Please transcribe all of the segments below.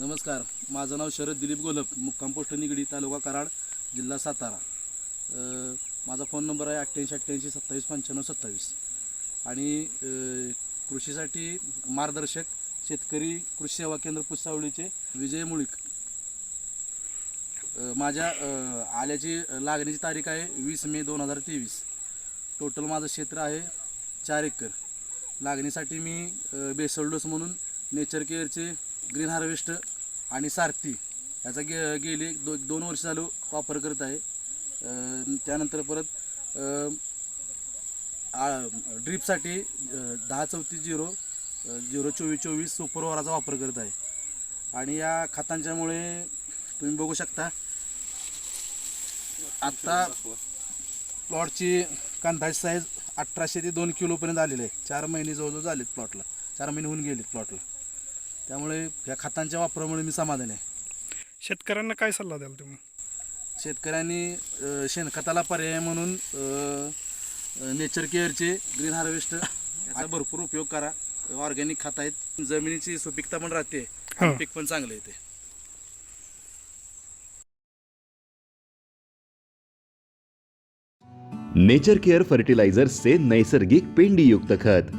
नमस्कार. माझं नाव शरद दिलीप गोलप मुक्काम पोस्ट निगडी तालुका कराड जिल्हा सातारा. माझा फोन नंबर आहे अठ्ठ्याऐंशी अठ्ठ्याऐंशी सत्तावीस पंच्याण्णव सत्तावीस. आणि कृषीसाठी मार्गदर्शक शेतकरी कृषी सेवा केंद्र पुसावळीचे विजय मुळीक. माझ्या आल्याची लागण्याची तारीख आहे वीस मे दोन हजार तेवीस. टोटल माझं क्षेत्र आहे चार एकर. लागणीसाठी मी अ, बेसल डोस म्हणून नेचर केअरचे ग्रीन हार्वेस्ट आणि सारथी याचा गे गेली दो दोन वर्ष झालो वापर करत आहे. त्यानंतर परत ड्रीपसाठी दहा चौतीस झिरो झिरो चोवीस चोवीस सुपरवाराचा वापर करत आहे. आणि या खतांच्यामुळे तुम्ही बघू शकता आत्ता प्लॉटची कांदाची साईज अठराशे ते दोन किलोपर्यंत आलेली आहे. चार महिने जवळजवळ झालेत प्लॉटला चार महिने होऊन गेलेत प्लॉटला त्यामुळे या खतांच्या वापरामुळे मी समाधान आहे. शेतकऱ्यांना काय सल्ला द्याल तुम्ही? शेतकऱ्यांनी अ, शेणखताला पर्याय म्हणून नेचर केअरचे ग्रीन हार्वेस्ट याचा भरपूर उपयोग करा. ऑर्गॅनिक खत आहेत. जमिनीची सुपीकता पण राहते. आणि. पीक पण चांगलं येते. नेचर केअर फर्टिलायझर्सचे नैसर्गिक पेंडीयुक्त खत.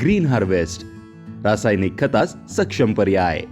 ग्रीन हार्वेस्ट रासायनिक खतास सक्षम पर्याय.